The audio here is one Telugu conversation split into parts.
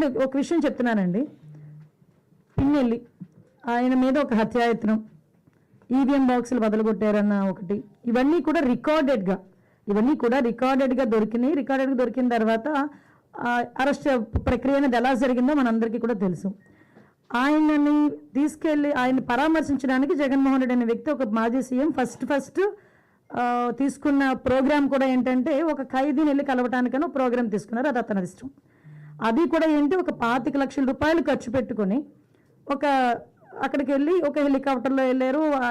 ఏమంటే ఒక విషయం చెప్తున్నానండి. పిన్నెల్లి ఆయన మీద ఒక హత్యాయత్నం ఈవీఎం బాక్సులు బదలగొట్టారన్న ఒకటి ఇవన్నీ కూడా రికార్డెడ్గా ఇవన్నీ కూడా రికార్డెడ్గా దొరికినాయి. రికార్డెడ్గా దొరికిన తర్వాత అరెస్ట్ ప్రక్రియ అనేది ఎలా జరిగిందో మనందరికీ కూడా తెలుసు. ఆయనని తీసుకెళ్ళి ఆయన పరామర్శించడానికి జగన్మోహన్ రెడ్డి అనే వ్యక్తి ఒక మాజీ సీఎం ఫస్ట్ ఫస్ట్ తీసుకున్న ప్రోగ్రామ్ కూడా ఏంటంటే ఒక ఖైదీని వెళ్ళి కలవటానికని ప్రోగ్రాం ప్రోగ్రామ్ తీసుకున్నారు. అది అతని ఇష్టం. అది కూడా ఏంటి? ఒక పాతిక లక్షల రూపాయలు ఖర్చు పెట్టుకొని ఒక అక్కడికి వెళ్ళి ఒక హెలికాప్టర్లో వెళ్ళారు ఒక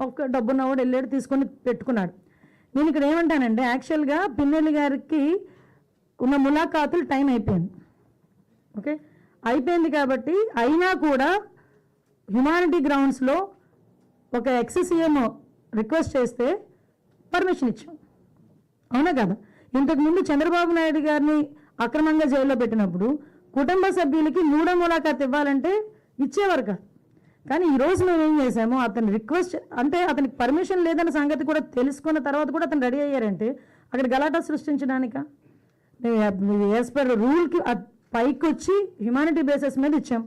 ఒక డబ్బున్నవాడు వెళ్ళాడు తీసుకొని పెట్టుకున్నాడు. నేను ఇక్కడ ఏమంటానంటే యాక్చువల్గా పిన్నెల్లి గారికి ఉన్న ములాఖాతులు టైం అయిపోయింది. ఓకే? అయిపోయింది కాబట్టి అయినా కూడా హ్యుమానిటీ గ్రౌండ్స్లో ఒక ఎక్స్సీఎం రిక్వెస్ట్ చేస్తే పర్మిషన్ ఇచ్చాం. అవునా కదా? ఇంతకుముందు చంద్రబాబు నాయుడు గారిని అక్రమంగా జైల్లో పెట్టినప్పుడు కుటుంబ సభ్యులకి మూడో ములాఖాత్ ఇవ్వాలంటే ఇచ్చేవారు కాదు కానీ ఈ రోజు మేము ఏం చేసాము అతని రిక్వెస్ట్ అంటే అతనికి పర్మిషన్ లేదన్న సంగతి కూడా తెలుసుకున్న తర్వాత కూడా అతను రెడీ అయ్యారంటే అక్కడ గలాటా సృష్టించడానిక? యాజ్ పర్ రూల్కి పైకి వచ్చి హ్యుమానిటీ బేసిస్ మీద ఇచ్చాం.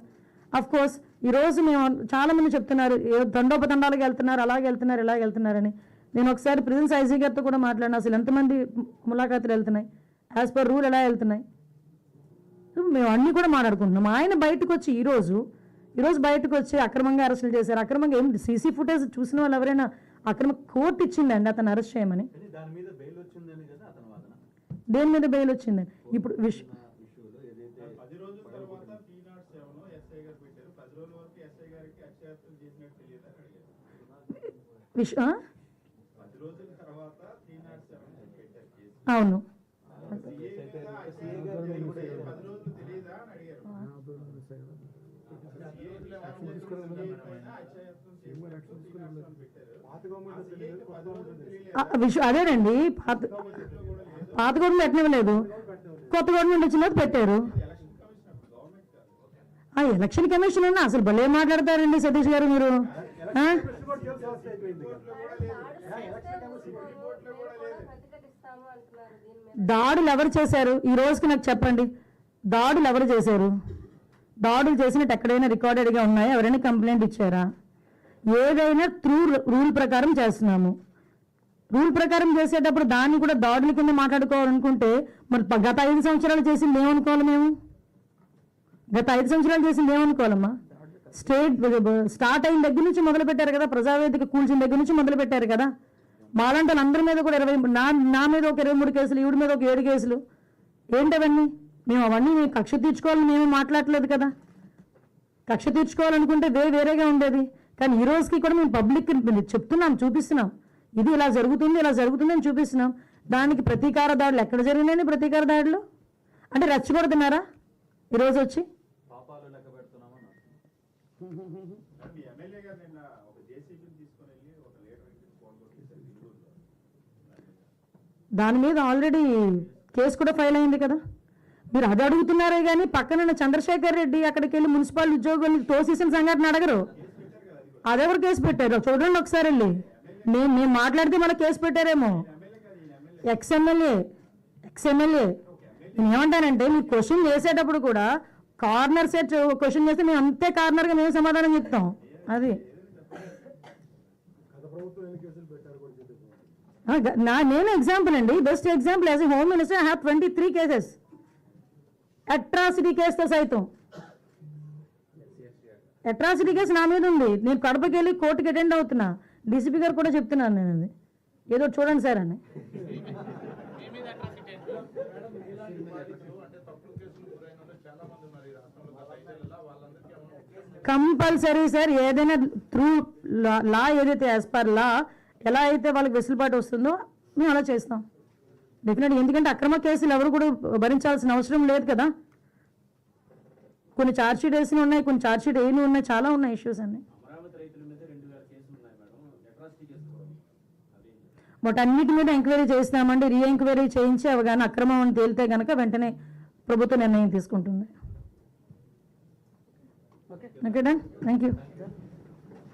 అఫ్ కోర్స్ ఈరోజు మేము చాలా మంది చెప్తున్నారు ఏ దండోపదండాలకు వెళ్తున్నారు అలాగే వెళ్తున్నారు ఇలాగ వెళ్తున్నారని. నేను ఒకసారి ప్రిజెన్స్ ఐజీ గారితో కూడా మాట్లాడిన అసలు ఎంతమంది ములాఖాతులు వెళ్తున్నాయి? యాజ్ పర్ రూల్ ఎలా వెళ్తున్నాయి? సో మేము అన్నీ కూడా మాట్లాడుకుంటున్నాం. ఆయన బయటకు వచ్చి ఈరోజు ఈరోజు బయటకు వచ్చి అక్రమంగా అరెస్టులు చేశారు. అక్రమంగా ఏం సీసీ ఫుటేజ్ చూసిన వాళ్ళు ఎవరైనా అక్రమ కోర్టు ఇచ్చిందండి అతను అరెస్ట్ చేయమని. దాని మీద బెయిల్ వచ్చిందని కదా అతని వాదన. దేని మీద బెయిల్ వచ్చిందండి ఇప్పుడు విష్ ఇష్యూలో ఏదైతే ఆ, విష్ అదేనండి పాత పాత గవర్నమెంట్ ఎట్నివ్వలేదు కొత్త గవర్నమెంట్ వచ్చిన పెట్టారు. ఎలక్షన్ కమిషన్ ఆ ఎలక్షన్ కమిషన్ అన్న అసలు భలే మాట్లాడతారండి సతీష్ గారు మీరు. దాడులు ఎవరు చేశారు? ఈ రోజుకి నాకు చెప్పండి. దాడులు ఎవరు చేశారు? దాడులు చేసినట్టు ఎక్కడైనా రికార్డెడ్గా ఉన్నాయా? ఎవరైనా కంప్లైంట్ ఇచ్చారా? ఏదైనా త్రూ రూల్ ప్రకారం చేస్తున్నాము. రూల్ ప్రకారం చేసేటప్పుడు దాన్ని కూడా దాడుల కింద మాట్లాడుకోవాలనుకుంటే మరి గత ఐదు సంవత్సరాలు చేసింది ఏమనుకోవాలి మేము? గత ఐదు సంవత్సరాలు చేసింది ఏమనుకోవాలమ్మా? స్టేట్ స్టార్ట్ అయిన దగ్గర నుంచి మొదలు పెట్టారు కదా ప్రజావేదిక కూల్చిన దగ్గర నుంచి మొదలు పెట్టారు కదా. మాలాంటి వాళ్ళందరి మీద కూడా ఇరవై నా నా మీద ఒక ఇరవై మూడు కేసులు ఈవిడ మీద ఒక ఏడు కేసులు. ఏంటవన్నీ? మేము అవన్నీ మేము కక్ష తీర్చుకోవాలని మేము మాట్లాడలేదు కదా. కక్ష తీర్చుకోవాలనుకుంటే వే వేరేగా ఉండేది. కానీ ఈ రోజుకి కూడా మేము పబ్లిక్ చెప్తున్నాం చూపిస్తున్నాం. ఇది ఇలా జరుగుతుంది ఇలా జరుగుతుంది అని చూపిస్తున్నాం. దానికి ప్రతీకార దాడులు ఎక్కడ జరిగినాయి ప్రతీకార దాడులు? అంటే రెచ్చగొడుతున్నారా? ఈరోజు వచ్చి? దాని మీద ఆల్రెడీ కేసు కూడా ఫైల్ అయింది కదా. మీరు అది అడుగుతున్నారే కానీ పక్కన చంద్రశేఖర్ రెడ్డి అక్కడికి వెళ్ళి మున్సిపల్ ఉద్యోగుల్ని తోసేసిన సంఘటన అడగరు. అదెవరు కేసు పెట్టారు చూడండి ఒకసారి వెళ్ళి. మేము మేము మాట్లాడితే మన కేసు పెట్టారేమో. ఎక్స్ఎమ్ఎల్ఏ ఎక్స్ఎమ్ఎల్ఏ నేను ఏమంటానంటే మీరు క్వశ్చన్ చేసేటప్పుడు కూడా కార్నర్ సెట్ క్వశ్చన్ చేస్తే మేము అంతే కార్నర్గా మేము సమాధానం చెప్తాం. అది. నా నేను ఎగ్జాంపుల్ అండి. Best example as a home minister I have twenty three cases atrocity కేసుతో సైతం. అట్రాసిటీ కేసు నా మీద ఉంది. నేను కడపకి వెళ్ళి కోర్టుకి అటెండ్ అవుతున్నా. డీసీపీ గారు కూడా చెప్తున్నాను నేను అది. ఏదో చూడండి సార్ అని. కంపల్సరీ సార్ ఏదైనా త్రూ లా ఏదైతే యాజ్ పర్ లా ఎలా అయితే వాళ్ళకి వెసులుబాటు వస్తుందో మేము అలా చేస్తాం. డెఫినెట్ ఎందుకంటే అక్రమ కేసులు ఎవరు కూడా భరించాల్సిన అవసరం లేదు కదా. కొన్ని ఛార్జ్ షీట్ వేసిన ఉన్నాయి కొన్ని ఛార్జ్ షీట్ వేయని ఉన్నాయి చాలా ఉన్నాయి ఇష్యూస్ అన్ని. అమరావతి రైతుల మీద ఎంక్వైరీ చేస్తామండి రీ ఎంక్వైరీ చేయించి అవి కానీ అక్రమం అని తేలితే కనుక వెంటనే ప్రభుత్వ నిర్ణయం తీసుకుంటుంది. ఓకే. Thank you